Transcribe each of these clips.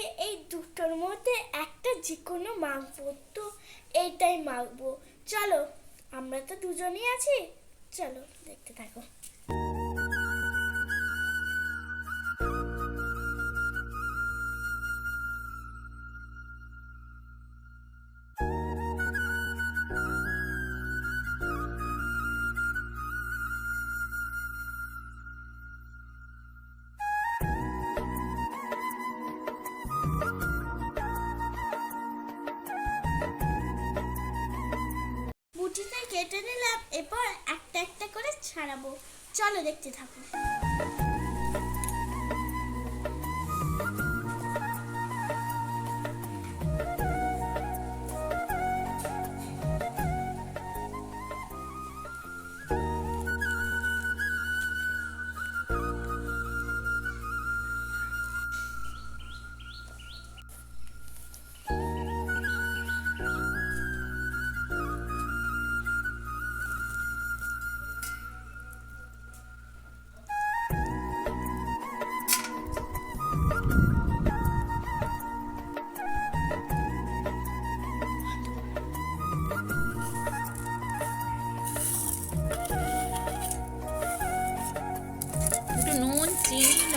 আজকে এই দুটোর মধ্যে একটা যে কোনো মাখবো তো এইটাই মাখবো চলো, আমরা তো দুজনেই আছি। চলো, দেখতে থাকো। কেটে নিলাম এরপর একটা একটা করে ছাড়াবো। চলো দেখতে থাকো।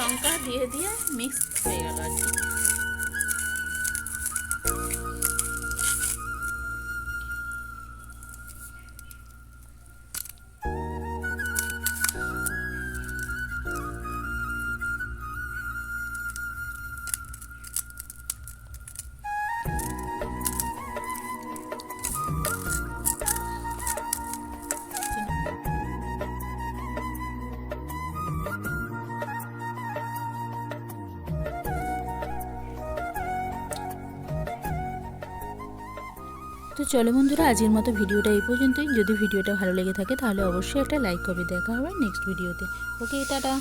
লঙ্কা দিয়ে দিয়ে মিক্স হয়ে গেল আর কি। তো চলো বন্ধুরা, আজকের মতো ভিডিওটা এই পর্যন্তই। যদি ভিডিওটা ভালো লেগে থাকে, তাহলে অবশ্যই একটা লাইক করবে দেখা হবে নেক্সট ভিডিওতে ওকে টাটা।